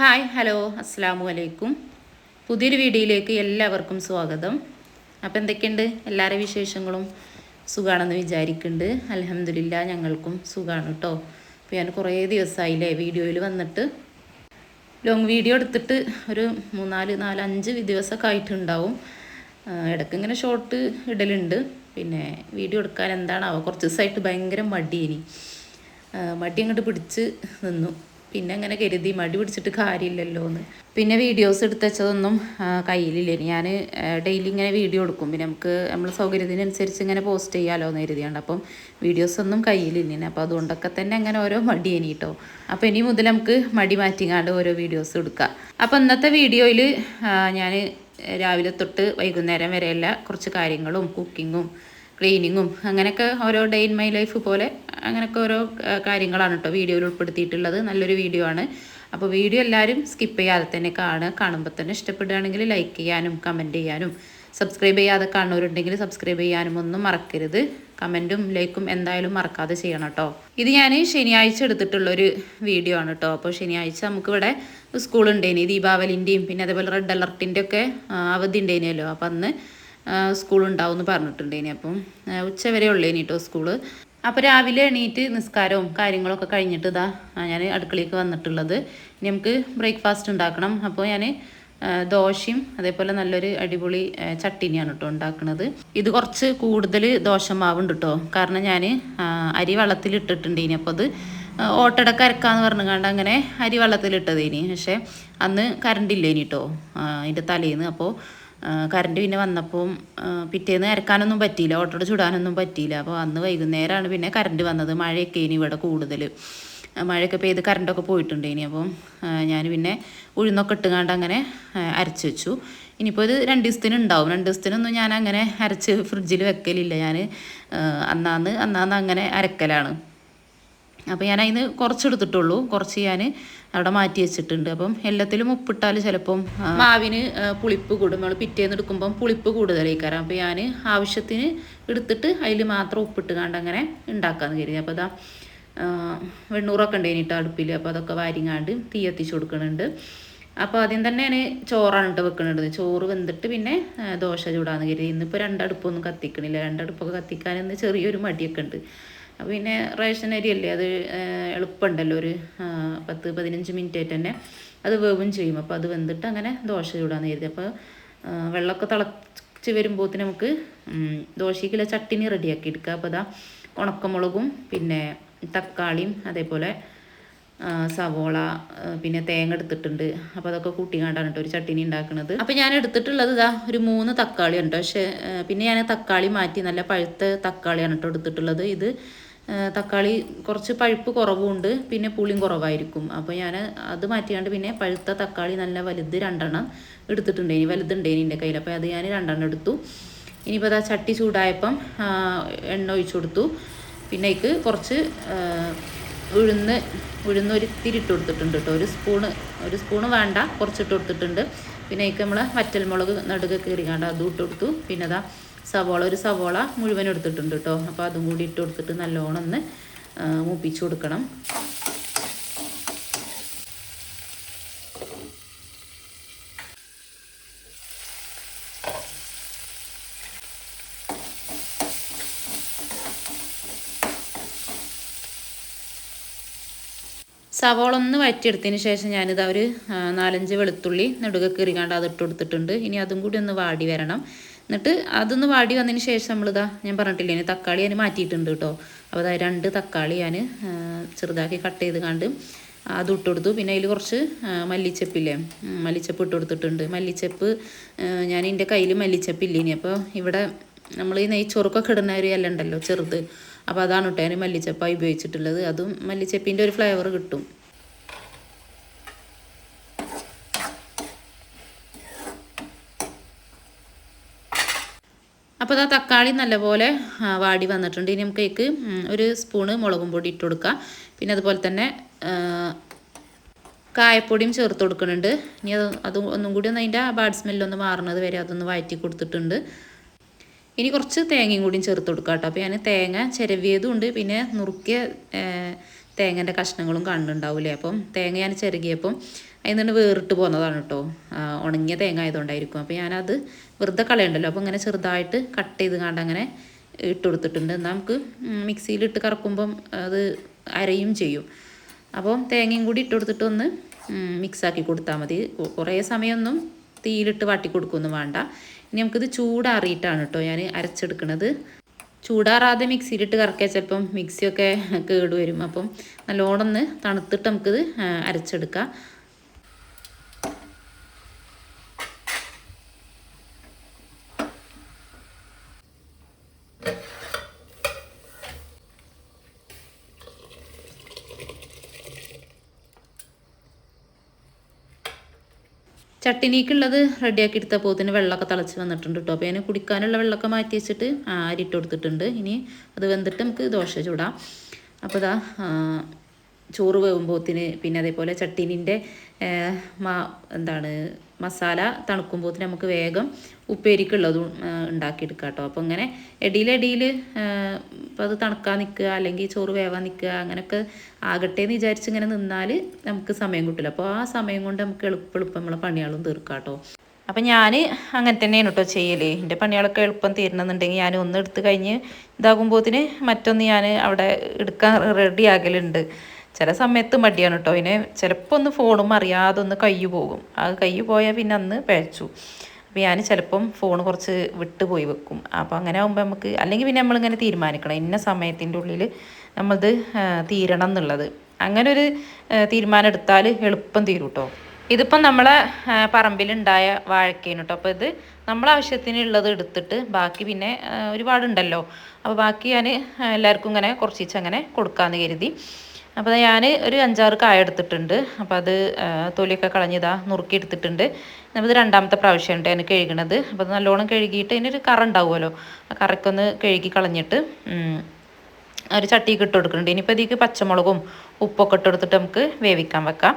Hi hello അസ്സാമു അലൈക്കും. പുതിയൊരു വീഡിയോയിലേക്ക് എല്ലാവർക്കും സ്വാഗതം. അപ്പോൾ എന്തൊക്കെയുണ്ട്? എല്ലാവരുടെ വിശേഷങ്ങളും സുഖമാണെന്ന് വിചാരിക്കുന്നുണ്ട് അലഹമില്ല ഞങ്ങൾക്കും സുഖമാണ് കേട്ടോ അപ്പോൾ ഞാൻ കുറേ ദിവസമായില്ലേ വീഡിയോയിൽ വന്നിട്ട്. ലോങ് വീഡിയോ എടുത്തിട്ട് ഒരു മൂന്നാൽ നാല് അഞ്ച് ദിവസമൊക്കെ ആയിട്ടുണ്ടാവും. ഇടയ്ക്ക് ഇങ്ങനെ ഷോർട്ട് ഇടലുണ്ട്. പിന്നെ വീഡിയോ എടുക്കാൻ എന്താണാവോ? കുറച്ച് ദിവസമായിട്ട് ഭയങ്കര മടിയേനി. മടി അങ്ങോട്ട് പിടിച്ച് നിന്നു. പിന്നെ അങ്ങനെ കരുതി മടി പിടിച്ചിട്ട് കാര്യമില്ലല്ലോ എന്ന് പിന്നെ വീഡിയോസ് എടുത്ത് വെച്ചതൊന്നും ആ, കയ്യിലില്ല. ഞാൻ ഡെയിലി ഇങ്ങനെ വീഡിയോ എടുക്കും. പിന്നെ നമുക്ക് നമ്മൾ സൗകര്യത്തിനനുസരിച്ച് ഇങ്ങനെ പോസ്റ്റ് ചെയ്യാമല്ലോ എന്ന് കരുതിയാണ്ട്. അപ്പം വീഡിയോസ് ഒന്നും കയ്യിലില്ല അപ്പോൾ അതുകൊണ്ടൊക്കെ തന്നെ അങ്ങനെ ഓരോ മടി കേട്ടോ അപ്പോൾ ഇനി മുതൽ നമുക്ക് മടി മാറ്റിങ്ങാണ്ട് ഓരോ വീഡിയോസ് എടുക്കുക അപ്പോൾ ഇന്നത്തെ വീഡിയോയിൽ ഞാൻ രാവിലെ തൊട്ട് വൈകുന്നേരം വരെയുള്ള കുറച്ച് കാര്യങ്ങളും കുക്കിങ്ങും ക്ലീനിങ്ങും അങ്ങനെയൊക്കെ ഓരോ ഡേ ഇൻ മൈ ലൈഫ് പോലെ അങ്ങനെയൊക്കെ ഓരോ കാര്യങ്ങളാണ് കേട്ടോ വീഡിയോയിൽ ഉൾപ്പെടുത്തിയിട്ടുള്ളത്. നല്ലൊരു വീഡിയോ ആണ്. അപ്പോൾ വീഡിയോ എല്ലാവരും സ്കിപ്പ് ചെയ്യാതെ തന്നെ കാണുക. കാണുമ്പോൾ തന്നെ ഇഷ്ടപ്പെടുകയാണെങ്കിൽ ലൈക്ക് ചെയ്യാനും കമന്റ് ചെയ്യാനും സബ്സ്ക്രൈബ് ചെയ്യാതെ കാണുന്നവരുണ്ടെങ്കിൽ സബ്സ്ക്രൈബ് ചെയ്യാനും ഒന്നും മറക്കരുത്. കമന്റും ലൈക്കും എന്തായാലും മറക്കാതെ ചെയ്യണം കേട്ടോ ഇത് ഞാൻ ശനിയാഴ്ച എടുത്തിട്ടുള്ളൊരു വീഡിയോ ആണ് കേട്ടോ അപ്പോൾ ശനിയാഴ്ച നമുക്കിവിടെ സ്കൂളുണ്ടേനി ദീപാവലിന്റെയും പിന്നെ അതേപോലെ റെഡ് അലർട്ടിന്റെ ഒക്കെ അവധി ഉണ്ടേനിയല്ലോ. അപ്പം അന്ന് എന്ന് പറഞ്ഞിട്ടുണ്ടേനി. അപ്പം ഉച്ച വരെ ഉള്ളേനി കേട്ടോ സ്കൂൾ. അപ്പോൾ രാവിലെ എണീറ്റ് നിസ്കാരവും കാര്യങ്ങളൊക്കെ കഴിഞ്ഞിട്ട് ഇതാ ഞാൻ അടുക്കളയ്ക്ക് വന്നിട്ടുള്ളത്. ഇനി നമുക്ക് ബ്രേക്ക്ഫാസ്റ്റ് ഉണ്ടാക്കണം. അപ്പോൾ ഞാൻ ദോശയും അതേപോലെ നല്ലൊരു അടിപൊളി ചട്ടിനിയാണ് കേട്ടോ ഉണ്ടാക്കുന്നത് ഇത് കുറച്ച് കൂടുതൽ ദോശമാവുണ്ട് കേട്ടോ കാരണം ഞാൻ അരി വെള്ളത്തിലിട്ടിട്ടുണ്ട് ഇനി അപ്പോൾ അത് ഓട്ടടക്ക അരക്കാന്ന് പറഞ്ഞുകൊണ്ട് അങ്ങനെ അരി വെള്ളത്തിലിട്ടതേനി. പക്ഷേ അന്ന് കറണ്ട് ഇല്ലേനി കേട്ടോ അതിന്റെ തലേന്ന്. അപ്പോൾ കറണ്ട് പിന്നെ വന്നപ്പോൾ പിറ്റേന്ന് ഇറക്കാനൊന്നും പറ്റിയില്ല. ഓട്ടോടെ ചുടാനൊന്നും പറ്റിയില്ല. അപ്പോൾ അന്ന് വൈകുന്നേരമാണ് പിന്നെ കറണ്ട് വന്നത്. മഴയൊക്കെ ഇനി ഇവിടെ കൂടുതൽ മഴയൊക്കെ പെയ്ത് കറണ്ടൊക്കെ പോയിട്ടുണ്ട് ഇനി. അപ്പം ഞാൻ പിന്നെ ഉഴുന്നൊക്കെ ഇട്ടുകാണ്ട് അങ്ങനെ അരച്ച് വെച്ചു. ഇനിയിപ്പോൾ ഇത് രണ്ട് ദിവസത്തിന് ഉണ്ടാവും. രണ്ട് ദിവസത്തിനൊന്നും ഞാൻ അങ്ങനെ അരച്ച് ഫ്രിഡ്ജിൽ വെക്കലില്ല. ഞാൻ അന്നാന്ന് അന്നാന്ന് അങ്ങനെ അരക്കലാണ്. അപ്പോൾ ഞാൻ അതിന് കുറച്ചെടുത്തിട്ടുള്ളൂ. കുറച്ച് ഞാൻ അവിടെ മാറ്റി വെച്ചിട്ടുണ്ട്. അപ്പം എല്ലാത്തിലും ഉപ്പിട്ടാൽ ചിലപ്പം മാവിന് പുളിപ്പ് കൂടും. നമ്മൾ പിറ്റേന്ന് എടുക്കുമ്പം പുളിപ്പ് കൂടുതലായിക്കാരം അപ്പോൾ ഞാൻ ആവശ്യത്തിന് എടുത്തിട്ട് അതിൽ മാത്രം ഉപ്പിട്ട് കണ്ട് അങ്ങനെ ഉണ്ടാക്കാമെന്ന് കരുതി. അപ്പോൾ അതാ വെണ്ണൂറൊക്കെ ഉണ്ടായിട്ടോ അടുപ്പിൽ അപ്പോൾ അതൊക്കെ വാരിങ്ങാണ്ട് തീ എത്തിച്ച് കൊടുക്കുന്നുണ്ട് അപ്പോൾ ആദ്യം തന്നെ ഞാൻ ചോറാണ് ഇട്ട് വെക്കുന്നത് ചോറ് വെന്തിട്ട് പിന്നെ ദോശ ചൂടാന്ന് കരുതി. ഇന്നിപ്പോൾ രണ്ടടുപ്പൊന്നും കത്തിക്കണില്ല. രണ്ടടുപ്പൊക്കെ കത്തിക്കാൻ ഇന്ന് ചെറിയൊരു മടിയൊക്കെ ഉണ്ട്. പിന്നെ റേഷൻ അരി അല്ലേ? അത് എളുപ്പമുണ്ടല്ലോ ഒരു പത്ത് പതിനഞ്ച് മിനിറ്റ് ആയിട്ട് തന്നെ അത് വേവും ചെയ്യും. അപ്പോൾ അത് വെന്തിട്ട് അങ്ങനെ ദോശ ചൂടാന്ന് കരുതി. അപ്പോൾ വെള്ളമൊക്കെ തിളച്ച് വരുമ്പോഴത്തേന് നമുക്ക് ദോശയ്ക്കുള്ള ചട്ടിനി റെഡിയാക്കി എടുക്കുക. അപ്പോൾ അതാ ഉണക്കമുളകും പിന്നെ തക്കാളിയും അതേപോലെ സവോള പിന്നെ തേങ്ങ എടുത്തിട്ടുണ്ട്. അപ്പോൾ അതൊക്കെ കൂട്ടിക്കാണ്ടാണ് കേട്ടോ ഒരു ചട്ടിനി ഉണ്ടാക്കുന്നത് അപ്പോൾ ഞാൻ എടുത്തിട്ടുള്ളത് ഇതാ ഒരു മൂന്ന് തക്കാളി ഉണ്ട് പക്ഷേ പിന്നെ ഞാൻ തക്കാളി മാറ്റി നല്ല പഴുത്ത തക്കാളിയാണ് കേട്ടോ എടുത്തിട്ടുള്ളത്. ഇത് തക്കാളി കുറച്ച് പഴുപ്പ് കുറവുണ്ട് പിന്നെ പുളിയും കുറവായിരിക്കും. അപ്പോൾ ഞാൻ അത് മാറ്റിയാണ്ട് പിന്നെ പഴുത്ത തക്കാളി നല്ല വലുത് രണ്ടെണ്ണം എടുത്തിട്ടുണ്ടേനി വലുതുണ്ടേനി എന്റെ കയ്യിൽ അപ്പോൾ അത് ഞാൻ രണ്ടെണ്ണം എടുത്തു. ഇനിയിപ്പോൾ അത് ചട്ടി ചൂടായപ്പം എണ്ണ ഒഴിച്ചു കൊടുത്തു. പിന്നെ അതിക്ക് കുറച്ച് ഉഴുന്ന് ഉഴുന്ന് ഒരു തിരി ഇട്ട് കൊടുത്തിട്ടുണ്ട് കേട്ടോ ഒരു സ്പൂണ് ഒരു സ്പൂണ് വേണ്ട കുറച്ചിട്ട് കൊടുത്തിട്ടുണ്ട്. പിന്നെ അതിക്ക് നമ്മൾ വറ്റൽമുളക് നടുക കണ്ട അതും ഇട്ട് കൊടുത്തു. പിന്നെ അതാ സവോള ഒരു സവോള മുഴുവൻ എടുത്തിട്ടുണ്ട് കേട്ടോ അപ്പോൾ അതും കൂടി ഇട്ട് കൊടുത്തിട്ട് നല്ലോണം ഒന്ന് മൂപ്പിച്ച് കൊടുക്കണം. സവോള ഒന്ന് വഴറ്റിയെടുത്തതിന് ശേഷം ഞാനിത് ഒരു നാലഞ്ച് വെളുത്തുള്ളി നെടുക കീറിക്കാണ്ട് അത് ഇട്ട് കൊടുത്തിട്ടുണ്ട്. ഇനി അതും കൂടി ഒന്ന് വാടി വരണം. എന്നിട്ട് അതൊന്ന് വാടി വന്നതിന് ശേഷം നമ്മളിതാ ഞാൻ പറഞ്ഞിട്ടില്ലേ ഇനി തക്കാളി ഞാൻ മാറ്റിയിട്ടുണ്ട് കേട്ടോ. അപ്പോൾ അതായത് രണ്ട് തക്കാളി ഞാൻ ചെറുതാക്കി കട്ട് ചെയ്ത് കണ്ട് അത് ഇട്ട് കൊടുത്തു. പിന്നെ അതിൽ കുറച്ച് മല്ലിച്ചപ്പില്ലേ മല്ലിച്ചപ്പ് ഇട്ട് കൊടുത്തിട്ടുണ്ട്. മല്ലിച്ചപ്പ് ഞാൻ എന്റെ കയ്യിൽ മല്ലിച്ചപ്പില്ല ഇനി അപ്പോൾ ഇവിടെ നമ്മൾ ഈ നെയ്ച്ചോറൊക്കെ ഇടുന്ന ഒരു ഇല ഉണ്ടല്ലോ ചെറുത്. അപ്പോൾ അതാണ് കേട്ടോ ഞാൻ മല്ലിച്ചപ്പായി ഉപയോഗിച്ചിട്ടുള്ളത്. അതും മല്ലിച്ചപ്പിന്റെ ഒരു ഫ്ലേവർ കിട്ടും. അപ്പോൾ ആ തക്കാളി നല്ലപോലെ വാടി വന്നിട്ടുണ്ട്. ഇനി നമുക്ക് ഇതിലേക്ക് ഉം, ഒരു സ്പൂണ് മുളകും പൊടി ഇട്ട് കൊടുക്കാം. പിന്നെ അതുപോലെ തന്നെ കായപ്പൊടിയും ചേർത്ത് കൊടുക്കുന്നുണ്ട്. ഇനി അത് അത് ഒന്നും കൂടി ഒന്ന് അതിന്റെ ബാഡ് സ്മെല്ലൊന്ന് മാറുന്നത് വരെ അതൊന്ന് വഴറ്റി കൊടുത്തിട്ടുണ്ട്. ഇനി കുറച്ച് തേങ്ങയും കൂടിയും ചേർത്ത് കൊടുക്കാം കേട്ടോ. അപ്പോൾ ഞാൻ തേങ്ങ ചിരവിയതും ഉണ്ട്. പിന്നെ നുറുക്കിയ തേങ്ങേന്റെ കഷ്ണങ്ങളും കണ്ടുണ്ടാവില്ലേ അപ്പം തേങ്ങ ഞാൻ ചെറുകിയപ്പം അതിൽ നിന്ന് വേറിട്ട് പോകുന്നതാണ് കേട്ടോ ഉണങ്ങിയ തേങ്ങ ആയതുകൊണ്ടായിരിക്കും. അപ്പോൾ ഞാനത് വെറുതെ കളയണ്ടല്ലോ. അപ്പോൾ ഇങ്ങനെ ചെറുതായിട്ട് കട്ട് ചെയ്ത് കണ്ട് അങ്ങനെ ഇട്ട് കൊടുത്തിട്ടുണ്ട്. എന്നാൽ നമുക്ക് മിക്സിയിലിട്ട് കറക്കുമ്പം അത് അരയും ചെയ്യും. അപ്പോൾ തേങ്ങയും കൂടി ഇട്ട് കൊടുത്തിട്ട് ഒന്ന് മിക്സാക്കി കൊടുത്താൽ മതി. കുറേ സമയമൊന്നും തീയിലിട്ട് വാട്ടി കൊടുക്കൊന്നും വേണ്ട. ഇനി നമുക്കിത് ചൂടാറിയിട്ടാണ് കേട്ടോ ഞാൻ അരച്ചെടുക്കുന്നത് ചൂടാറാതെ മിക്സിയിലിട്ട് കറക്കിയാൽ ചിലപ്പം മിക്സിയൊക്കെ കേടുവരും. അപ്പം നല്ലോണം ഒന്ന് തണുത്തിട്ട് നമുക്കിത് അരച്ചെടുക്കാം. ചട്ടിനിക്കുള്ളത് റെഡിയാക്കി എടുത്ത പോത്തിന് വെള്ളമൊക്കെ തിളച്ച് വന്നിട്ടുണ്ട് കേട്ടോ. അപ്പോൾ അതിന് കുടിക്കാനുള്ള വെള്ളമൊക്കെ മാറ്റി വെച്ചിട്ട് ആ, ഇട്ട് കൊടുത്തിട്ടുണ്ട്. ഇനി അത് വെന്തിട്ട് നമുക്ക് ദോശ ചൂടാം. അപ്പോൾ ഇതാ ചോറ് വേകുമ്പോത്തിന് പിന്നെ അതേപോലെ ചട്ടിനിന്റെ മാ എന്താണ് മസാല തണുക്കുമ്പോൾ നമുക്ക് വേഗം ഉപ്പേരിക്കുള്ളതും ആ, ഉണ്ടാക്കിയെടുക്കാം കേട്ടോ. അപ്പോൾ അങ്ങനെ ഇടയിലടിയിൽ ഇപ്പോൾ അത് തണുക്കാൻ നിൽക്കുക അല്ലെങ്കിൽ ചോറ് വേവാൻ നിൽക്കുക അങ്ങനെയൊക്കെ ആകട്ടെ എന്ന് വിചാരിച്ച് ഇങ്ങനെ നിന്നാൽ നമുക്ക് സമയം കിട്ടില്ല അപ്പോൾ ആ സമയം കൊണ്ട് നമുക്ക് എളുപ്പം എളുപ്പം നമ്മളെ പണിയാളും തീർക്കാം കേട്ടോ. അപ്പം ഞാൻ അങ്ങനെ തന്നെയാണ് കേട്ടോ ചെയ്യൽ എന്റെ പണികളൊക്കെ എളുപ്പം തീരണമെന്നുണ്ടെങ്കിൽ ഞാൻ ഒന്ന് എടുത്ത് കഴിഞ്ഞ് ഇതാകുമ്പോൾ മറ്റൊന്ന് ഞാൻ അവിടെ എടുക്കാൻ റെഡി ആകലുണ്ട്. ചില സമയത്ത് മടിയാണ് കേട്ടോ അതിന് ചിലപ്പോൾ ഒന്ന് ഫോണും അറിയാതെ ഒന്ന് കയ്യു പോകും. ആ കയ്യു പോയാൽ പിന്നെ അന്ന് പഴച്ചു. അപ്പോൾ ഞാൻ ചിലപ്പം ഫോൺ കുറച്ച് വിട്ട് പോയി വെക്കും. അപ്പോൾ അങ്ങനെ ആകുമ്പോൾ നമുക്ക് അല്ലെങ്കിൽ പിന്നെ നമ്മളിങ്ങനെ തീരുമാനിക്കണം. ഇന്ന സമയത്തിന്റെ ഉള്ളിൽ നമ്മളത് തീരണം എന്നുള്ളത്. അങ്ങനെ ഒരു തീരുമാനം എടുത്താൽ എളുപ്പം തീരും കേട്ടോ ഇതിപ്പം നമ്മളെ പറമ്പിലുണ്ടായ വാഴക്കേനു കേട്ടോ അപ്പോൾ ഇത് നമ്മളെ ആവശ്യത്തിനുള്ളത് എടുത്തിട്ട് ബാക്കി പിന്നെ ഒരുപാടുണ്ടല്ലോ. അപ്പോൾ ബാക്കി ഞാൻ എല്ലാവർക്കും ഇങ്ങനെ കുറച്ചിച്ച് അങ്ങനെ കൊടുക്കാമെന്ന് കരുതി. അപ്പോൾ ഞാൻ ഒരു അഞ്ചാറ് കായ എടുത്തിട്ടുണ്ട്. അപ്പോൾ അത് തൊലിയൊക്കെ കളഞ്ഞിതാ നുറുക്കി എടുത്തിട്ടുണ്ട്. ഇത് രണ്ടാമത്തെ പ്രാവശ്യമുണ്ട് അതിന് കഴുകണത്. അപ്പോൾ അത് നല്ലോണം കഴുകിയിട്ട് അതിനൊരു കറ ഉണ്ടാവുമല്ലോ. ആ കറക്കൊന്ന് കഴുകി കളഞ്ഞിട്ട് ഒരു ചട്ടിക്ക് ഇട്ട് കൊടുക്കുന്നുണ്ട്. ഇനിയിപ്പോൾ ഇതിക്ക് പച്ചമുളകും ഉപ്പൊക്കെ ഇട്ട് കൊടുത്തിട്ട് നമുക്ക് വേവിക്കാൻ വെക്കാം.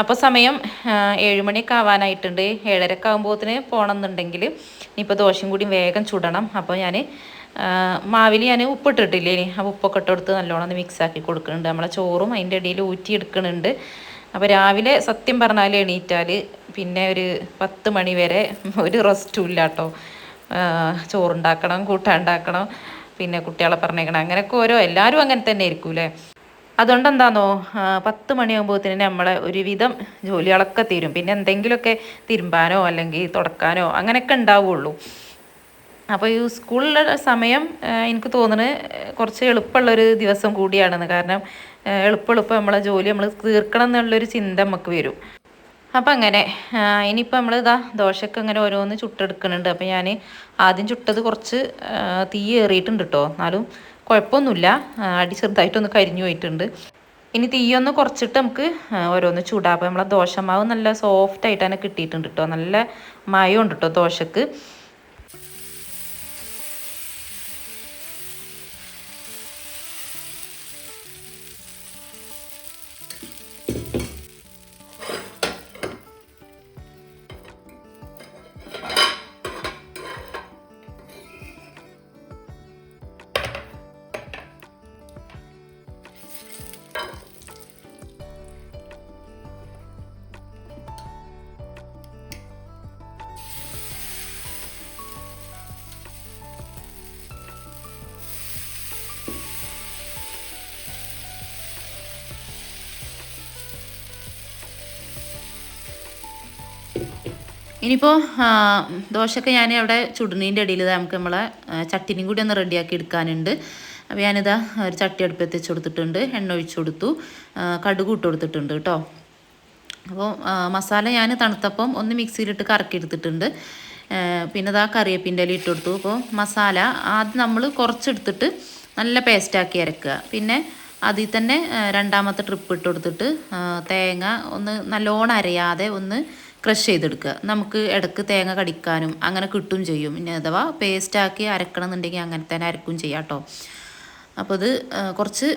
അപ്പോൾ സമയം ഏഴുമണിയൊക്കെ ഏഴ് മണിയൊക്കെ ആവാനായിട്ടുണ്ട് ഏഴരക്കെ ആകുമ്പോഴത്തിന് പോകണമെന്നുണ്ടെങ്കിൽ ഇനിയിപ്പോൾ ദോശയും കൂടി വേഗം ചുടണം. അപ്പോൾ ഞാൻ മാവിൽ ഞാൻ ഉപ്പിട്ടിട്ടില്ലേ ഇനി? ആ ഉപ്പൊക്കെ ഇട്ടെടുത്ത് നല്ലോണം ഒന്ന് ആക്കി കൊടുക്കുന്നുണ്ട്. നമ്മളെ ചോറും അതിന്റെ ഇടയിൽ ഊറ്റി എടുക്കുന്നുണ്ട്. അപ്പോൾ രാവിലെ സത്യം പറഞ്ഞാൽ എണീറ്റാൽ പിന്നെ ഒരു പത്ത് മണി വരെ ഒരു റെസ്റ്റും ഇല്ല കേട്ടോ ചോറുണ്ടാക്കണം കൂട്ടാണ്ടാക്കണം പിന്നെ കുട്ടികളെ പറഞ്ഞേക്കണം. അങ്ങനെയൊക്കെ ഓരോ എല്ലാവരും അങ്ങനെ തന്നെ ആയിരിക്കും അല്ലേ അതുകൊണ്ട് എന്താണോ പത്ത് മണിയാകുമ്പോഴത്തേന് നമ്മളെ ഒരുവിധം ജോലികളൊക്കെ തീരും. പിന്നെ എന്തെങ്കിലുമൊക്കെ തിരുമ്പാനോ അല്ലെങ്കിൽ തുടക്കാനോ അങ്ങനെയൊക്കെ ഉണ്ടാവുള്ളൂ. അപ്പോൾ ഈ സ്കൂളിലെ സമയം എനിക്ക് തോന്നുന്നത് കുറച്ച് എളുപ്പമുള്ളൊരു ദിവസം കൂടിയാണെന്ന്. കാരണം എളുപ്പം എളുപ്പം നമ്മളെ ജോലി നമ്മൾ തീർക്കണം എന്നുള്ളൊരു ചിന്ത നമുക്ക് വരും. അപ്പം അങ്ങനെ ഇനിയിപ്പോൾ നമ്മൾ ഇതാ ദോശയൊക്കെ അങ്ങനെ ഓരോന്ന് ചുട്ടെടുക്കുന്നുണ്ട്. അപ്പോൾ ഞാൻ ആദ്യം ചുട്ടത് കുറച്ച് തീ ഏറിയിട്ടുണ്ട് കേട്ടോ. എന്നാലും കുഴപ്പമൊന്നുമില്ല. അടി ചെറുതായിട്ടൊന്ന് കരിഞ്ഞു പോയിട്ടുണ്ട്. ഇനി തീയൊന്ന് കുറച്ചിട്ട് നമുക്ക് ഓരോന്ന് ചൂടാം അപ്പോൾ നമ്മളെ ദോശമാവ് നല്ല സോഫ്റ്റായിട്ട് തന്നെ കിട്ടിയിട്ടുണ്ട് കേട്ടോ നല്ല മായമുണ്ട് കേട്ടോ ദോശക്ക്. ഇനിയിപ്പോൾ ദോശയൊക്കെ ഞാൻ അവിടെ ചുടുന്നതിന്റെ ഇടയിൽ നമുക്ക് നമ്മളെ ചട്ടിനും കൂടി ഒന്ന് റെഡിയാക്കി എടുക്കാനുണ്ട്. അപ്പോൾ ഞാനിതാ ഒരു ചട്ടി അടുപ്പത്ത് വെച്ച് കൊടുത്തിട്ടുണ്ട് എണ്ണ ഒഴിച്ചു കൊടുത്തു. കടുക് ഇട്ട് കൊടുത്തിട്ടുണ്ട് കേട്ടോ. അപ്പോൾ മസാല ഞാൻ തണുത്തപ്പം ഒന്ന് മിക്സിയിലിട്ട് കറക്കി എടുത്തിട്ടുണ്ട് പിന്നെ ഇതാ കറിവേപ്പിന്റെ ഇല ഇട്ട് കൊടുത്തു. അപ്പോൾ മസാല ആദ്യം നമ്മൾ കുറച്ചെടുത്തിട്ട് നല്ല പേസ്റ്റാക്കി അരക്കുക. പിന്നെ അതിൽ തന്നെ രണ്ടാമത്തെ ട്രിപ്പ് ഇട്ട് കൊടുത്തിട്ട് തേങ്ങ ഒന്ന് നല്ലോണം അരയാതെ ഒന്ന് ക്രഷ് ചെയ്തെടുക്കുക. നമുക്ക് ഇടയ്ക്ക് തേങ്ങ കടിക്കാനും അങ്ങനെ കിട്ടും ചെയ്യും. പിന്നെ അഥവാ പേസ്റ്റാക്കി അരക്കണം എന്നുണ്ടെങ്കിൽ അങ്ങനെ തന്നെ അരക്കും ചെയ്യാം കേട്ടോ അപ്പോൾ ഇത് കുറച്ച്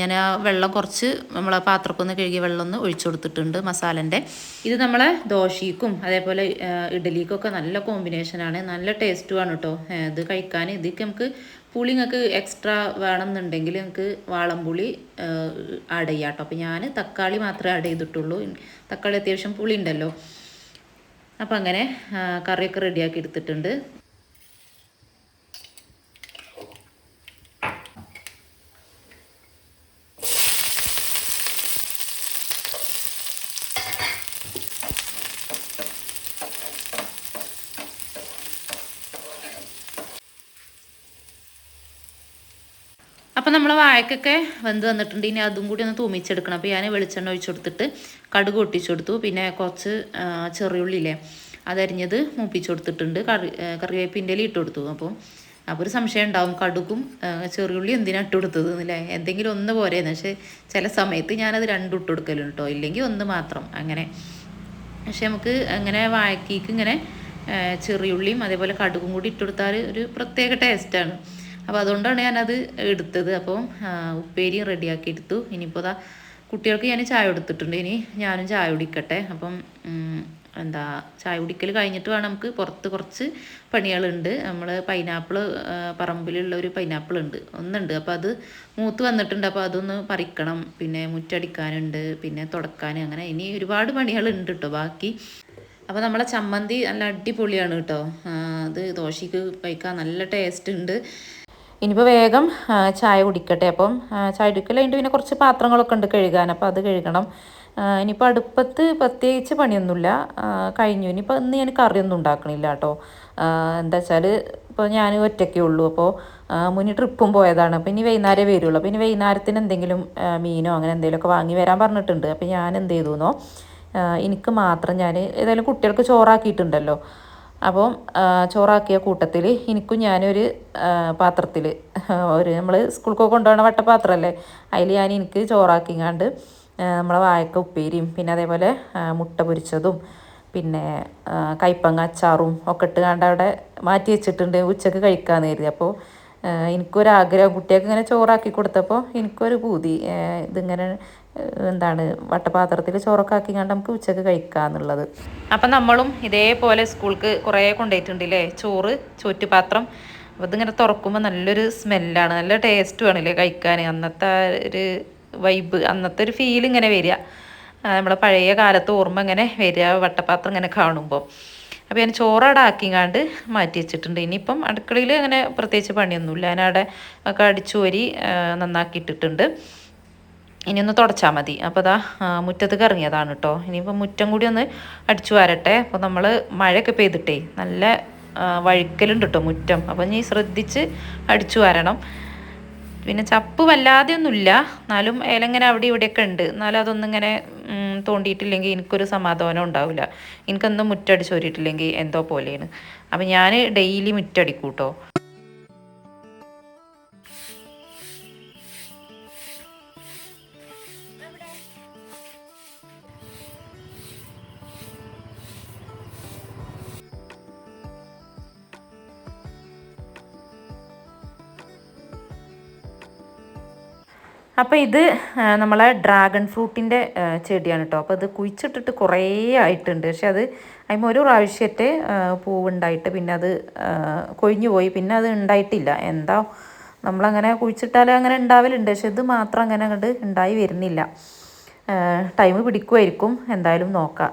ഞാൻ ആ വെള്ളം കുറച്ച് നമ്മളെ പാത്രക്കൊന്ന് കഴുകിയ വെള്ളം ഒന്ന് ഒഴിച്ചു കൊടുത്തിട്ടുണ്ട് മസാലന്റെ. ഇത് നമ്മളെ ദോശയ്ക്കും അതേപോലെ ഇഡലിക്കൊക്കെ നല്ല കോമ്പിനേഷനാണ് നല്ല ടേസ്റ്റുമാണ് കേട്ടോ ഇത് കഴിക്കാൻ. ഇതൊക്കെ നമുക്ക് പുളി നിങ്ങൾക്ക് എക്സ്ട്രാ വേണമെന്നുണ്ടെങ്കിൽ നിങ്ങൾക്ക് വാളംപുളി ആഡ് ചെയ്യാം കേട്ടോ അപ്പോൾ ഞാൻ തക്കാളി മാത്രമേ ആഡ് ചെയ്തിട്ടുള്ളൂ. തക്കാളി അത്യാവശ്യം പുളി ഉണ്ടല്ലോ അപ്പോൾ അങ്ങനെ കറിയൊക്കെ റെഡിയാക്കി എടുത്തിട്ടുണ്ട്. നമ്മൾ വാഴക്കൊക്കെ വെന്ത് വന്നിട്ടുണ്ട്. ഇനി അതും കൂടി ഒന്ന് തൂമിച്ചെടുക്കണം. അപ്പോൾ ഞാൻ വെളിച്ചെണ്ണ ഒഴിച്ചു കൊടുത്തിട്ട് കടുക് ഒട്ടിച്ചു കൊടുത്തു. പിന്നെ കുറച്ച് ചെറിയുള്ളില്ലേ അതരിഞ്ഞത് മൂപ്പിച്ചു കൊടുത്തിട്ടുണ്ട്. കറി കറിവേപ്പിന്റെ ഇട്ട് കൊടുത്തു. അപ്പോൾ അപ്പോൾ ഒരു സംശയം ഉണ്ടാവും. കടുകും ചെറിയുള്ളി എന്തിനാണ് ഇട്ട് കൊടുത്തത് എന്നല്ലേ എന്തെങ്കിലും ഒന്ന് പോരെയെന്ന് പക്ഷേ ചില സമയത്ത് ഞാനത് രണ്ടും ഇട്ട് കൊടുക്കലുണ്ട് കേട്ടോ ഇല്ലെങ്കിൽ ഒന്ന് മാത്രം. അങ്ങനെ. പക്ഷെ നമുക്ക് അങ്ങനെ വാഴക്കേക്ക് ഇങ്ങനെ ചെറിയുള്ളിയും അതേപോലെ കടുകും കൂടി ഇട്ട് കൊടുത്താൽ ഒരു പ്രത്യേക ടേസ്റ്റാണ് അപ്പോൾ അതുകൊണ്ടാണ് ഞാനത് എടുത്തത്. അപ്പം ഉപ്പേരിയും റെഡിയാക്കി എടുത്തു. ഇനിയിപ്പോൾ അതാ കുട്ടികൾക്ക് ഞാൻ ചായ കൊടുത്തിട്ടുണ്ട്. ഇനി ഞാനും ചായ കുടിക്കട്ടെ. അപ്പം എന്താ ചായ കുടിക്കൽ കഴിഞ്ഞിട്ട് വേണം നമുക്ക് പുറത്ത് കുറച്ച് പണികളുണ്ട്. നമ്മൾ പൈനാപ്പിൾ പറമ്പിലുള്ള ഒരു പൈനാപ്പിൾ ഉണ്ട് ഒന്നുണ്ട്. അപ്പോൾ അത് മൂത്ത് വന്നിട്ടുണ്ട്. അപ്പോൾ അതൊന്ന് പറിക്കണം. പിന്നെ മുറ്റടിക്കാനുണ്ട്. പിന്നെ തുടക്കാൻ അങ്ങനെ ഇനി ഒരുപാട് പണികളുണ്ട് കേട്ടോ ബാക്കി. അപ്പോൾ നമ്മളെ ചമ്മന്തി നല്ല അടിപൊളിയാണ് കേട്ടോ അത് ദോശയ്ക്ക് കഴിക്കാൻ നല്ല ടേസ്റ്റ് ഉണ്ട്. ഇനിയിപ്പോൾ വേഗം ചായ കുടിക്കട്ടെ. അപ്പം ചായ കുടിക്കൽ അതിന്റെ പിന്നെ കുറച്ച് പാത്രങ്ങളൊക്കെ ഉണ്ട് കഴുകാൻ. അപ്പോൾ അത് കഴുകണം. ഇനിയിപ്പോൾ അടുപ്പത്ത് പ്രത്യേകിച്ച് പണിയൊന്നുമില്ല. കഴിഞ്ഞു. ഇനിയിപ്പോൾ ഇന്ന് ഞാൻ കറിയൊന്നും ഉണ്ടാക്കണില്ല കേട്ടോ. എന്താ വെച്ചാൽ ഇപ്പോൾ ഞാൻ ഒറ്റയ്ക്കേ ഉള്ളൂ. അപ്പോൾ മുന്നിൽ ട്രിപ്പും പോയതാണ്. അപ്പോൾ ഇനി വൈകുന്നേരം വരുള്ളൂ. അപ്പോൾ ഇനി വൈകുന്നേരത്തിന് എന്തെങ്കിലും മീനോ അങ്ങനെ എന്തെങ്കിലുമൊക്കെ വാങ്ങി വരാൻ പറഞ്ഞിട്ടുണ്ട്. അപ്പോൾ ഞാൻ എന്ത് ചെയ്തു എനിക്ക് മാത്രം ഞാൻ ഏതായാലും കുട്ടികൾക്ക് ചോറാക്കിയിട്ടുണ്ടല്ലോ. അപ്പോൾ ചോറാക്കിയ കൂട്ടത്തിൽ എനിക്കും ഞാനൊരു പാത്രത്തിൽ ഒരു നമ്മൾ സ്കൂൾക്കൊക്കെ കൊണ്ടുപോകണ വട്ടപാത്രമല്ലേ അതിൽ ഞാൻ എനിക്ക് ചോറാക്കിങ്ങാണ്ട് നമ്മളെ വായക്ക ഉപ്പേരിയും പിന്നെ അതേപോലെ മുട്ട പൊരിച്ചതും പിന്നെ കൈപ്പങ്ങ അച്ചാറും ഒക്കെ ഇട്ട് കണ്ട് അവിടെ മാറ്റി വെച്ചിട്ടുണ്ട് ഉച്ചയ്ക്ക് കഴിക്കാമെന്ന് കരുതി. അപ്പോൾ എനിക്കൊരാഗ്രഹം. കുട്ടികൾക്ക് ഇങ്ങനെ ചോറാക്കി കൊടുത്തപ്പോൾ എനിക്കൊരു പൂതി. ഇതിങ്ങനെ എന്താണ് വട്ടപാത്രത്തിൽ ചോറൊക്കെ ആക്കി കണ്ട് നമുക്ക് ഉച്ചയ്ക്ക് കഴിക്കാന്നുള്ളത്. അപ്പം നമ്മളും ഇതേപോലെ സ്കൂൾക്ക് കുറേ കൊണ്ടുപോയിട്ടുണ്ട് അല്ലേ ചോറ് ചോറ്റുപാത്രം. അപ്പോൾ ഇതിങ്ങനെ തുറക്കുമ്പോൾ നല്ലൊരു സ്മെല്ലാണ്. നല്ല ടേസ്റ്റുമാണ് അല്ലേ കഴിക്കാൻ അന്നത്തെ ഒരു വൈബ് അന്നത്തെ ഒരു ഫീൽ ഇങ്ങനെ വരിക. നമ്മുടെ പഴയ കാലത്ത് ഓർമ്മ ഇങ്ങനെ വരിക വട്ടപാത്രം ഇങ്ങനെ കാണുമ്പോൾ അപ്പോൾ ഞാൻ ചോറവിടെ ആക്കിങ്ങാണ്ട് മാറ്റി വെച്ചിട്ടുണ്ട്. ഇനിയിപ്പം അടുക്കളയിൽ അങ്ങനെ പ്രത്യേകിച്ച് പണിയൊന്നുമില്ല. ഞാനവിടെ ഒക്കെ അടിച്ചു വരി നന്നാക്കിയിട്ടിട്ടുണ്ട്. ഇനി ഒന്ന് തുടച്ചാൽ മതി അപ്പോൾ അതാ മുറ്റത്തേക്ക് ഇറങ്ങിയതാണ് കേട്ടോ ഇനിയിപ്പോൾ മുറ്റം കൂടി ഒന്ന് അടിച്ചു വരട്ടെ. അപ്പോൾ നമ്മൾ മഴയൊക്കെ പെയ്തിട്ടേ നല്ല വഴുക്കലുണ്ട് കേട്ടോ മുറ്റം. അപ്പോൾ ഇനി ശ്രദ്ധിച്ച് അടിച്ചു വരണം. പിന്നെ ചപ്പ് വല്ലാതെ ഒന്നുമില്ല എന്നാലും ഏലങ്ങനെ അവിടെ ഇവിടെയൊക്കെ ഉണ്ട്. എന്നാലും അതൊന്നും ഇങ്ങനെ തോണ്ടിയിട്ടില്ലെങ്കിൽ എനിക്കൊരു സമാധാനം ഉണ്ടാവില്ല. എനിക്കൊന്നും മുറ്റടിച്ച് വരിയിട്ടില്ലെങ്കിൽ എന്തോ പോലെയാണ്. അപ്പം ഞാൻ ഡെയിലി മുറ്റടിക്കൂട്ടോ. അപ്പോൾ ഇത് നമ്മളെ ഡ്രാഗൺ ഫ്രൂട്ടിന്റെ ചെടിയാണ് കേട്ടോ അപ്പോൾ ഇത് കുഴിച്ചിട്ടിട്ട് കുറേ ആയിട്ടുണ്ട്. പക്ഷെ അത് അതിന് ഒരു പ്രാവശ്യത്തെ പൂവുണ്ടായിട്ട് പിന്നെ അത് കൊഴിഞ്ഞു പോയി. പിന്നെ അത് ഉണ്ടായിട്ടില്ല. എന്താ നമ്മളങ്ങനെ കുഴിച്ചിട്ടാൽ അങ്ങനെ ഉണ്ടാവലുണ്ട്. പക്ഷെ ഇത് മാത്രം അങ്ങനെ അങ്ങോട്ട് ഉണ്ടായി വരുന്നില്ല. ടൈം പിടിക്കുമായിരിക്കും എന്തായാലും നോക്കാം.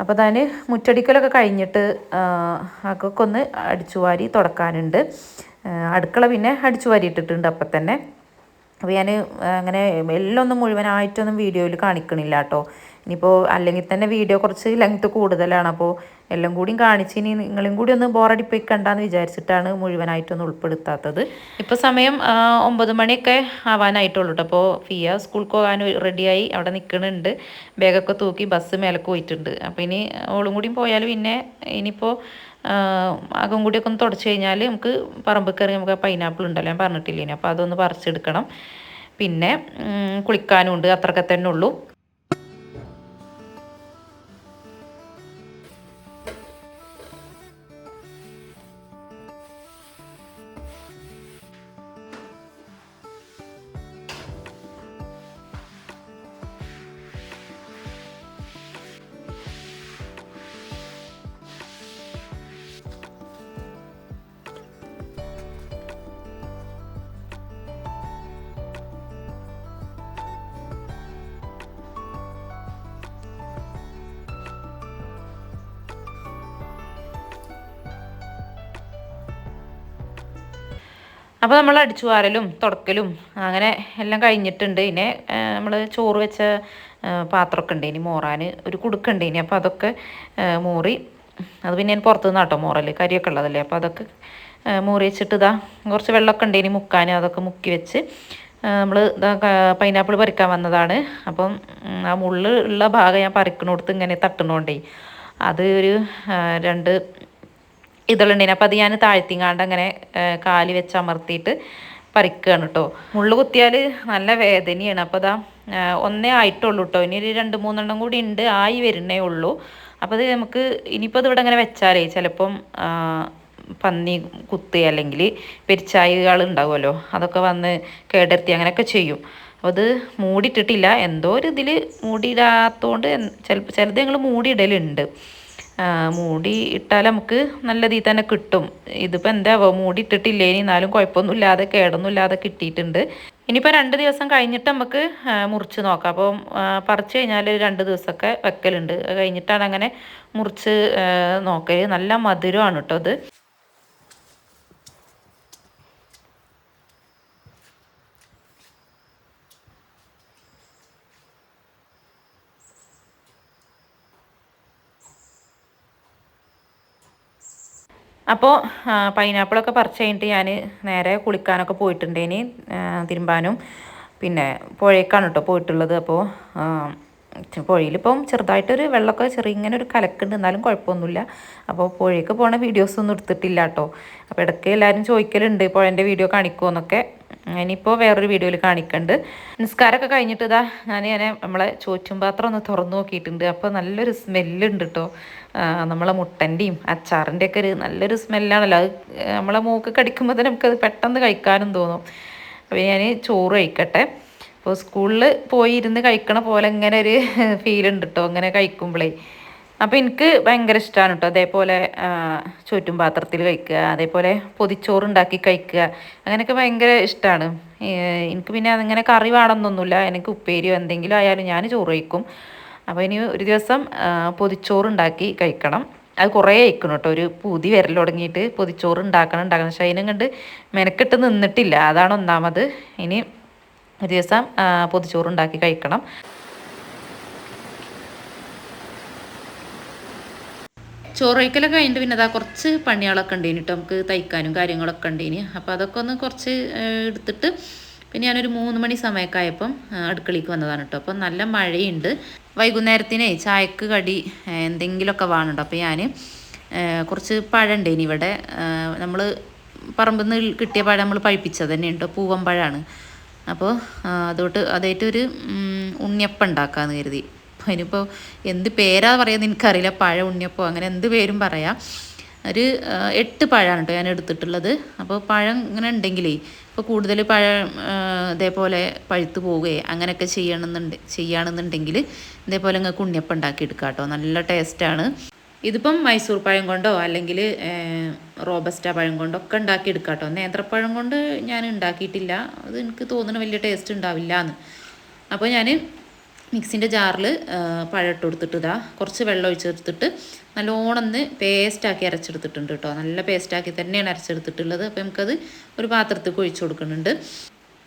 അപ്പോൾ താൻ മുറ്റടിക്കലൊക്കെ കഴിഞ്ഞിട്ട് അതൊക്കെ ഒന്ന് അടിച്ചു വാരി തുടക്കാനുണ്ട് അടുക്കള പിന്നെ അടിച്ചു വാരി ഇട്ടിട്ടുണ്ട് അപ്പം തന്നെ അപ്പോൾ ഞാൻ അങ്ങനെ എല്ലാം ഒന്നും മുഴുവനായിട്ടൊന്നും വീഡിയോയിൽ കാണിക്കണില്ല കേട്ടോ ഇനിയിപ്പോൾ അല്ലെങ്കിൽ തന്നെ വീഡിയോ കുറച്ച് ലെങ്ത് കൂടുതലാണ്. അപ്പോൾ എല്ലാം കൂടിയും കാണിച്ച് ഇനി നിങ്ങളും കൂടി ഒന്ന് ബോറടിപ്പിക്കണ്ടെന്ന് വിചാരിച്ചിട്ടാണ് മുഴുവനായിട്ടൊന്നും ഉൾപ്പെടുത്താത്തത്. ഇപ്പോൾ സമയം ഒമ്പത് മണിയൊക്കെ ആവാനായിട്ടുള്ളൂ കേട്ടോ അപ്പോൾ ഫിയ സ്കൂൾക്ക് പോകാൻ റെഡിയായി അവിടെ നിൽക്കണുണ്ട് ബാഗൊക്കെ തൂക്കി ബസ് മേലെ പോയിട്ടുണ്ട്. അപ്പോൾ ഇനി ഓളും കൂടിയും പോയാൽ പിന്നെ ഇനിയിപ്പോൾ അകം കൂടിയൊക്കെ ഒന്ന് തുടച്ച് കഴിഞ്ഞാൽ നമുക്ക് പറമ്പ് കയറി നമുക്ക് പൈനാപ്പിൾ ഉണ്ടല്ലോ ഞാൻ പറഞ്ഞിട്ടില്ലേ അപ്പോൾ അതൊന്ന് പറിച്ചെടുക്കണം. പിന്നെ കുളിക്കാനും ഉണ്ട് അത്രയൊക്കെ തന്നെ ഉള്ളൂ. അപ്പോൾ നമ്മൾ അടിച്ചു വാരലും തുടക്കലും അങ്ങനെ എല്ലാം കഴിഞ്ഞിട്ടുണ്ട്. ഇനി നമ്മൾ ചോറ് വെച്ച പാത്രമൊക്കെ ഉണ്ട്. ഇനി മോറാൻ ഒരു കുടുക്കുണ്ട് ഇനി. അപ്പോൾ അതൊക്കെ മൂറി അത് പിന്നെ ഞാൻ പുറത്തു നിന്നാട്ടോ മോറൽ കരിയൊക്കെ ഉള്ളതല്ലേ. അപ്പോൾ അതൊക്കെ മൂറി വെച്ചിട്ട് ഇതാ കുറച്ച് വെള്ളമൊക്കെ ഉണ്ട് ഇനി മുക്കാൻ അതൊക്കെ മുക്കി വെച്ച് നമ്മൾ പൈനാപ്പിൾ പറിക്കാൻ വന്നതാണ്. അപ്പം ആ മുള്ള് ഉള്ള ഭാഗം ഞാൻ പറിക്കണോടത്ത് ഇങ്ങനെ തട്ടണോണ്ടേ അത് ഒരു രണ്ട് ഇതളുണ്ടേനെ. അപ്പോൾ അത് ഞാൻ താഴ്ത്തിങ്ങാണ്ട് അങ്ങനെ കാലി വെച്ച് അമർത്തിയിട്ട് പറിക്കുകയാണ് കേട്ടോ മുള്ളു കുത്തിയാൽ നല്ല വേദനയാണ്. അപ്പോൾ അതാ ഒന്നേ ആയിട്ടുള്ളൂ കേട്ടോ ഇനി ഒരു രണ്ട് മൂന്നെണ്ണം കൂടി ഉണ്ട് ആയി വരുന്നേ ഉള്ളൂ. അപ്പോൾ അത് നമുക്ക് ഇനിയിപ്പോൾ അത് ഇവിടെ അങ്ങനെ വെച്ചാലേ ചിലപ്പം പന്നി കുത്തി അല്ലെങ്കിൽ പെരിച്ചായകൾ ഉണ്ടാവുമല്ലോ. അതൊക്കെ വന്ന് കേടരുത്തി അങ്ങനെയൊക്കെ ചെയ്യും. അപ്പോൾ അത് മൂടിയിട്ടിട്ടില്ല. എന്തോ ഒരു ഇതിൽ മൂടിയിടാത്തതുകൊണ്ട് ചിലപ്പോൾ ചിലത് ഞങ്ങൾ മൂടിയിടലുണ്ട്. മൂടി ഇട്ടാൽ നമുക്ക് നല്ല രീതിയിൽ തന്നെ കിട്ടും. ഇതിപ്പോൾ എന്താവോ മൂടി ഇട്ടിട്ടില്ല ഇനി? എന്നാലും കുഴപ്പമൊന്നുമില്ലാതെ കേടൊന്നുമില്ലാതെ കിട്ടിയിട്ടുണ്ട്. ഇനിയിപ്പോൾ രണ്ട് ദിവസം കഴിഞ്ഞിട്ട് നമുക്ക് മുറിച്ച് നോക്കാം. അപ്പോൾ പറിച്ച് കഴിഞ്ഞാൽ രണ്ട് ദിവസമൊക്കെ വെക്കലുണ്ട്. കഴിഞ്ഞിട്ടാണ് അങ്ങനെ മുറിച്ച് നോക്കൽ നല്ല മധുരമാണ് കേട്ടോ അത് അപ്പോൾ പൈനാപ്പിളൊക്കെ പറിച്ച് കഴിഞ്ഞിട്ട് ഞാൻ നേരെ കുളിക്കാനൊക്കെ പോയിട്ടുണ്ടേനി തിരുമ്പാനും. പിന്നെ പുഴയ്ക്കാണ് കേട്ടോ പോയിട്ടുള്ളത്. അപ്പോൾ പുഴയിലിപ്പം ചെറുതായിട്ടൊരു വെള്ളമൊക്കെ ചെറിയ ഇങ്ങനെ ഒരു കലക്കുണ്ട്. എന്നാലും കുഴപ്പമൊന്നുമില്ല. അപ്പോൾ പുഴയ്ക്ക് പോണ വീഡിയോസ് ഒന്നും എടുത്തിട്ടില്ല കേട്ടോ അപ്പോൾ ഇടയ്ക്ക് എല്ലാവരും ചോദിക്കലുണ്ട് പുഴന്റെ വീഡിയോ കാണിക്കുമോ എന്നൊക്കെ. ഇനിയിപ്പോൾ വേറൊരു വീഡിയോയിൽ കാണിക്കുന്നുണ്ട് നിസ്കാരമൊക്കെ കഴിഞ്ഞിട്ട് ഇതാ ഞാൻ ഞാൻ നമ്മളെ ചോറ്റും പാത്രം ഒന്ന് തുറന്നു നോക്കിയിട്ടുണ്ട്. അപ്പോൾ നല്ലൊരു സ്മെല്ലുണ്ട് കേട്ടോ നമ്മളെ മുട്ടന്റെയും അച്ചാറിന്റെ ഒക്കെ ഒരു നല്ലൊരു സ്മെല്ലാണല്ലോ. അത് നമ്മളെ മൂക്ക് കടിക്കുമ്പോൾ തന്നെ നമുക്കത് പെട്ടെന്ന് കഴിക്കാനും തോന്നും. അപ്പോൾ ഞാൻ ചോറ് കഴിക്കട്ടെ. അപ്പോൾ സ്കൂളിൽ പോയി ഇരുന്ന് കഴിക്കണ പോലെ ഇങ്ങനെ ഒരു ഫീൽ ഉണ്ട് കേട്ടോ അങ്ങനെ കഴിക്കുമ്പോഴേ അപ്പോൾ എനിക്ക് ഭയങ്കര ഇഷ്ടമാണ് കേട്ടോ അതേപോലെ ചോറ്റും പാത്രത്തിൽ കഴിക്കുക അതേപോലെ പൊതിച്ചോറ് ഉണ്ടാക്കി കഴിക്കുക. അങ്ങനെയൊക്കെ ഭയങ്കര ഇഷ്ടമാണ് എനിക്ക് പിന്നെ അതിങ്ങനെ കറി വേണമെന്നൊന്നുമില്ല എനിക്ക് ഉപ്പേരിയോ എന്തെങ്കിലും ആയാലും ഞാൻ ചോറ് കഴിക്കും. അപ്പോൾ ഇനി ഒരു ദിവസം പൊതിച്ചോറുണ്ടാക്കി കഴിക്കണം. അത് കുറേ അയക്കണം കേട്ടോ. ഒരു പൂതി വിരൽ തുടങ്ങിയിട്ട് പൊതിച്ചോറ് ഉണ്ടാക്കണം ഉണ്ടാക്കണം. പക്ഷേ അതിനും കണ്ട് മെനക്കെട്ട് നിന്നിട്ടില്ല. അതാണ് ഒന്നാമത്. ഇനി ഒരു ദിവസം പൊതിച്ചോറ് ഉണ്ടാക്കി കഴിക്കണം. ചോറ് കഴിക്കലൊക്കെ കഴിഞ്ഞിട്ട് പിന്നെ അതാ കുറച്ച് പണികളൊക്കെ ഉണ്ടേനി കേട്ടോ നമുക്ക് തയ്ക്കാനും കാര്യങ്ങളൊക്കെ ഉണ്ടേനി. അപ്പോൾ അതൊക്കെ ഒന്ന് കുറച്ച് എടുത്തിട്ട് പിന്നെ ഞാനൊരു മൂന്ന് മണി സമയമൊക്കെ ആയപ്പം അടുക്കളയ്ക്ക് വന്നതാണ് കേട്ടോ അപ്പം നല്ല മഴയുണ്ട്. വൈകുന്നേരത്തിനേ ചായക്ക് കടി എന്തെങ്കിലുമൊക്കെ വേണുണ്ടോ. അപ്പോൾ ഞാൻ കുറച്ച് പഴമുണ്ട് ഇനി ഇവിടെ. നമ്മൾ പറമ്പിൽ നിന്ന് കിട്ടിയ പഴം നമ്മൾ പഴിപ്പിച്ചത് തന്നെ ഉണ്ടോ പൂവൻ പഴമാണ് അപ്പോൾ അതോട്ട് അതായിട്ടൊരു ഉണ്ണിയപ്പം ഉണ്ടാക്കാമെന്ന് കരുതി. അപ്പോൾ ഇനിയിപ്പോൾ എന്ത് പേരാ പറയുന്നത് എനിക്കറിയില്ല. പഴ ഉണ്ണിയപ്പം അങ്ങനെ എന്ത് പേരും പറയാം. ഒരു എട്ട് പഴമാണ് കേട്ടോ ഞാൻ എടുത്തിട്ടുള്ളത്. അപ്പോൾ പഴം ഇങ്ങനെ ഉണ്ടെങ്കിലേ ഇപ്പോൾ കൂടുതൽ പഴ ഇതേപോലെ പഴുത്ത് പോവുകയെ അങ്ങനെയൊക്കെ ചെയ്യണമെന്നുണ്ട് ചെയ്യുകയാണെന്നുണ്ടെങ്കിൽ ഇതേപോലെ നിങ്ങൾക്ക് ഉണ്ണിയപ്പം ഉണ്ടാക്കി എടുക്കാം കേട്ടോ നല്ല ടേസ്റ്റാണ്. ഇതിപ്പം മൈസൂർ പഴം കൊണ്ടോ അല്ലെങ്കിൽ റോബസ്റ്റ പഴം കൊണ്ടോ ഒക്കെ ഉണ്ടാക്കി കേട്ടോ നേന്ത്രപ്പഴം കൊണ്ട് ഞാൻ ഉണ്ടാക്കിയിട്ടില്ല. അത് എനിക്ക് തോന്നുന്നു വലിയ ടേസ്റ്റ് ഉണ്ടാവില്ല എന്ന് അപ്പോൾ ഞാൻ മിക്സിന്റെ ജാറിൽ പഴം ഇട്ട് കൊടുത്തിട്ട് ഇതാ കുറച്ച് വെള്ളം ഒഴിച്ചെടുത്തിട്ട് നല്ലോണം ഒന്ന് പേസ്റ്റാക്കി അരച്ചെടുത്തിട്ടുണ്ട് കേട്ടോ. നല്ല പേസ്റ്റാക്കി തന്നെയാണ് അരച്ചെടുത്തിട്ടുള്ളത്. അപ്പോൾ നമുക്കത് ഒരു പാത്രത്തിൽ ഒഴിച്ചു കൊടുക്കുന്നുണ്ട്.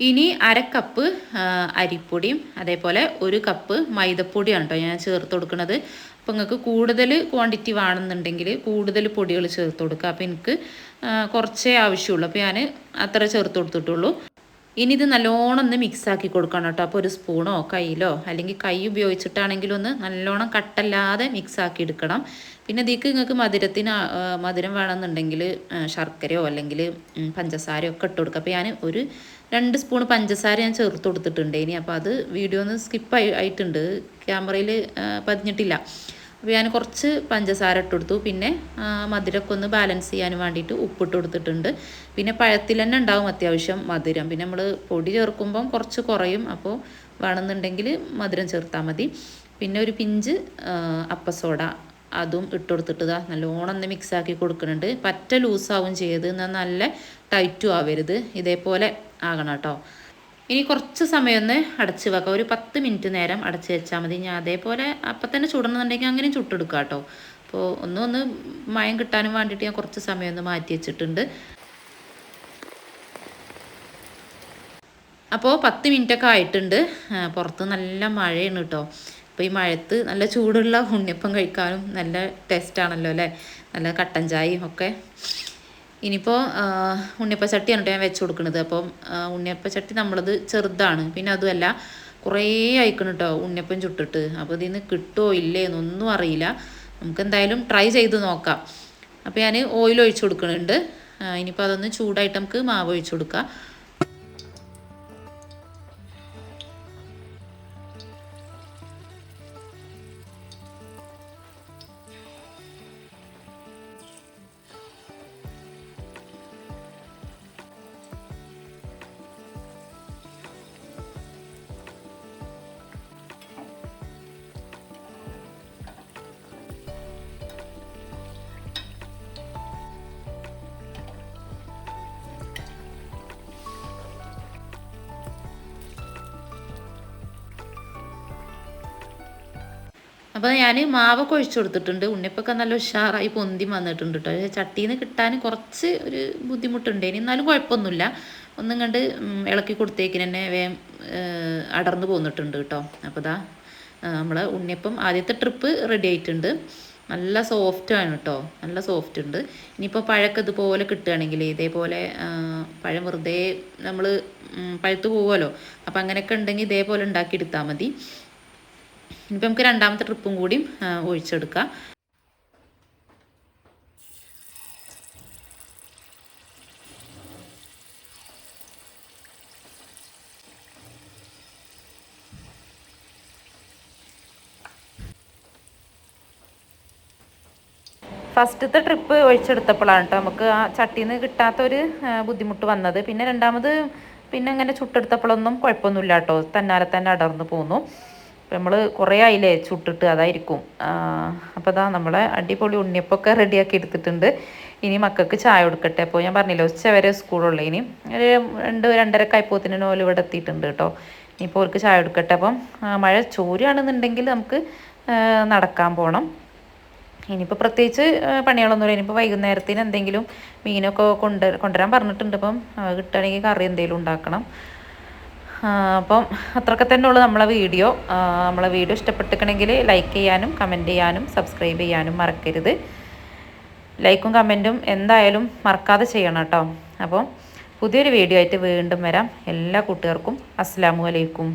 ഇനി അര കപ്പ് ആ, അരിപ്പൊടിയും അതേപോലെ ഒരു കപ്പ് മൈദപ്പൊടിയാണ് കേട്ടോ ഞാൻ ചേർത്ത് കൊടുക്കുന്നത്. അപ്പോൾ നിങ്ങൾക്ക് കൂടുതൽ ക്വാണ്ടിറ്റി വേണമെന്നുണ്ടെങ്കിൽ കൂടുതൽ പൊടികൾ ചേർത്ത് കൊടുക്കുക. അപ്പോൾ എനിക്ക് കുറച്ചേ ആവശ്യമുള്ളൂ. അപ്പോൾ ഞാൻ അത്ര ചേർത്ത് കൊടുത്തിട്ടുള്ളൂ. ഇനി ഇത് നല്ലോണം ഒന്ന് മിക്സ് ആക്കി കൊടുക്കണം കേട്ടോ. അപ്പോൾ ഒരു സ്പൂണോ കയ്യിലോ അല്ലെങ്കിൽ കൈ ഉപയോഗിച്ചിട്ടാണെങ്കിലും ഒന്ന് നല്ലോണം കട്ടല്ലാതെ മിക്സ് ആക്കി എടുക്കണം. പിന്നെ ഇതിക്ക് നിങ്ങൾക്ക് മധുരത്തിന് മധുരം വേണമെന്നുണ്ടെങ്കിൽ ശർക്കരയോ അല്ലെങ്കിൽ പഞ്ചസാരയോ ഒക്കെ ഇട്ട് കൊടുക്കുക. അപ്പോൾ ഞാൻ ഒരു രണ്ട് സ്പൂൺ പഞ്ചസാര ഞാൻ ചേർത്ത് കൊടുത്തിട്ടുണ്ട് ഇനി. അപ്പോൾ അത് വീഡിയോ ഒന്ന് സ്കിപ്പ് ആയി ആയിട്ടുണ്ട്. ക്യാമറയിൽ പതിഞ്ഞിട്ടില്ല. അപ്പോൾ ഞാൻ കുറച്ച് പഞ്ചസാര ഇട്ട് കൊടുത്തു പിന്നെ മധുരമൊക്കെ ഒന്ന് ബാലൻസ് ചെയ്യാൻ വേണ്ടിയിട്ട് ഉപ്പിട്ട് കൊടുത്തിട്ടുണ്ട്. പിന്നെ പഴത്തിൽ തന്നെ ഉണ്ടാവും അത്യാവശ്യം മധുരം. പിന്നെ നമ്മൾ പൊടി ചേർക്കുമ്പം കുറച്ച് കുറയും. അപ്പോൾ വേണമെന്നുണ്ടെങ്കിൽ മധുരം ചേർത്താൽ മതി. പിന്നെ ഒരു പിഞ്ച് അപ്പസോഡ അതും ഇട്ട് കൊടുത്തിട്ട് ഇതാ നല്ലോണം ഒന്ന് മിക്സാക്കി കൊടുക്കുന്നുണ്ട്. പറ്റ ലൂസാവും ചെയ്ത് എന്നാൽ നല്ല ടൈറ്റും ആവരുത്. ഇതേപോലെ ആകണം കേട്ടോ. ഇനി കുറച്ച് സമയം ഒന്ന് അടച്ച് വെക്കാം. ഒരു പത്ത് മിനിറ്റ് നേരം അടച്ച് വെച്ചാൽ മതി. ഞാൻ അതേപോലെ അപ്പം തന്നെ ചുടണമെന്നുണ്ടെങ്കിൽ അങ്ങനെയും ചുട്ടെടുക്കുക കേട്ടോ. അപ്പോൾ ഒന്നും ഒന്ന് മയം കിട്ടാനും വേണ്ടിയിട്ട് ഞാൻ കുറച്ച് സമയം ഒന്ന് മാറ്റി വെച്ചിട്ടുണ്ട്. അപ്പോൾ പത്ത് മിനിറ്റൊക്കെ ആയിട്ടുണ്ട്. പുറത്ത് നല്ല മഴയാണ് കേട്ടോ. അപ്പോൾ ഈ മഴത്ത് നല്ല ചൂടുള്ള ഉണ്ണിയപ്പം കഴിക്കാനും നല്ല ടേസ്റ്റാണല്ലോ അല്ലേ? നല്ല കട്ടൻ ചായയും ഒക്കെ. ഇനിയിപ്പോൾ ഉണ്ണിയപ്പച്ചട്ടിയാണ് ഞാൻ വെച്ച് കൊടുക്കുന്നത് അപ്പം ഉണ്ണിയപ്പച്ചട്ടി ഉണ്ണിയപ്പ ചട്ടി നമ്മളത് ചെറുതാണ്. പിന്നെ അതുമല്ല കുറേ അയക്കണം കേട്ടോ ഉണ്ണിയപ്പം ചുട്ടിട്ട്. അപ്പോൾ ഇതിൽ നിന്ന് കിട്ടുമോ ഇല്ലേ എന്നൊന്നും അറിയില്ല. നമുക്ക് എന്തായാലും ട്രൈ ചെയ്ത് നോക്കാം. അപ്പോൾ ഞാൻ ഓയിൽ ഒഴിച്ച് കൊടുക്കുന്നുണ്ട് ഇനിയിപ്പോൾ അതൊന്ന് ചൂടായിട്ട് നമുക്ക് മാവ് ഒഴിച്ച് കൊടുക്കാം. അപ്പോൾ ഞാൻ മാവൊക്കെ ഒഴിച്ചു കൊടുത്തിട്ടുണ്ട്. ഉണ്ണിപ്പൊക്കെ നല്ല ഉഷാറായി പൊന്തി വന്നിട്ടുണ്ട് കേട്ടോ ചട്ടിയിൽ നിന്ന് കിട്ടാൻ കുറച്ച് ഒരു ബുദ്ധിമുട്ടുണ്ട്. ഇനി എന്നാലും കുഴപ്പമൊന്നുമില്ല. ഒന്നും കണ്ട് ഇളക്കി കൊടുത്തേക്കിന് തന്നെ വേം അടർന്നു പോന്നിട്ടുണ്ട് കേട്ടോ അപ്പോൾ ഇതാ നമ്മൾ ഉണ്ണിയപ്പം ആദ്യത്തെ ട്രിപ്പ് റെഡി ആയിട്ടുണ്ട്. നല്ല സോഫ്റ്റ് ആണ് കേട്ടോ നല്ല സോഫ്റ്റ് ഉണ്ട്. ഇനിയിപ്പോൾ പഴമൊക്കെ ഇതുപോലെ കിട്ടുകയാണെങ്കിൽ ഇതേപോലെ പഴം വെറുതെ നമ്മൾ പഴുത്ത് പോകുമല്ലോ അപ്പോൾ അങ്ങനെയൊക്കെ ഉണ്ടെങ്കിൽ ഇതേപോലെ ഉണ്ടാക്കിയെടുത്താൽ മതി. ഇനിയിപ്പോൾ നമുക്ക് രണ്ടാമത്തെ ട്രിപ്പും കൂടിയും ഒഴിച്ചെടുക്കാം. ഫസ്റ്റത്തെ ട്രിപ്പ് ഒഴിച്ചെടുത്തപ്പോഴാണ് കേട്ടോ നമുക്ക് ആ ചട്ടിയിൽ നിന്ന് കിട്ടാത്തൊരു ബുദ്ധിമുട്ട് വന്നത്. പിന്നെ രണ്ടാമത് പിന്നെ അങ്ങനെ ചുട്ടെടുത്തപ്പോഴൊന്നും കുഴപ്പമൊന്നുമില്ല കേട്ടോ. തന്നാലെ തന്നെ അടർന്നു പോന്നു. നമ്മൾ കുറേ ആയില്ലേ ചുട്ടിട്ട് അതായിരിക്കും. അപ്പോൾ അതാ നമ്മളെ അടിപൊളി ഉണ്ണിയപ്പൊക്കെ റെഡിയാക്കി എടുത്തിട്ടുണ്ട്. ഇനി മക്കൾക്ക് ചായ കൊടുക്കട്ടെ. അപ്പോൾ ഞാൻ പറഞ്ഞില്ല ഉച്ച വരെ സ്കൂളുള്ള. ഇനി ഒരു രണ്ട് രണ്ടര ആയപ്പോത്തിന് ഓൽ ഇവിടെ എത്തിയിട്ടുണ്ട് കേട്ടോ. ഇനിയിപ്പോൾ അവർക്ക് ചായ കൊടുക്കട്ടെ. അപ്പം മഴ ചോരുകയാണെന്നുണ്ടെങ്കിൽ നമുക്ക് നടക്കാൻ പോകണം ഇനിയിപ്പോൾ പ്രത്യേകിച്ച് പണികളൊന്നുമില്ല. ഇനിയിപ്പോൾ വൈകുന്നേരത്തിന് എന്തെങ്കിലും മീനൊക്കെ കൊണ്ട് കൊണ്ടുവരാൻ പറഞ്ഞിട്ടുണ്ട്. അപ്പം കിട്ടുകയാണെങ്കിൽ കറി എന്തെങ്കിലും ഉണ്ടാക്കണം. അപ്പം അത്രയൊക്കെ തന്നെ ഉള്ളൂ നമ്മളെ വീഡിയോ. നമ്മളെ വീഡിയോ ഇഷ്ടപ്പെട്ടിരിക്കണമെങ്കിൽ ലൈക്ക് ചെയ്യാനും കമന്റ് ചെയ്യാനും സബ്സ്ക്രൈബ് ചെയ്യാനും മറക്കരുത്. ലൈക്കും കമന്റും എന്തായാലും മറക്കാതെ ചെയ്യണം കേട്ടോ. അപ്പോൾ പുതിയൊരു വീഡിയോ ആയിട്ട് വീണ്ടും വരാം. എല്ലാ കൂട്ടുകാർക്കും അസ്സാമു അലൈക്കും.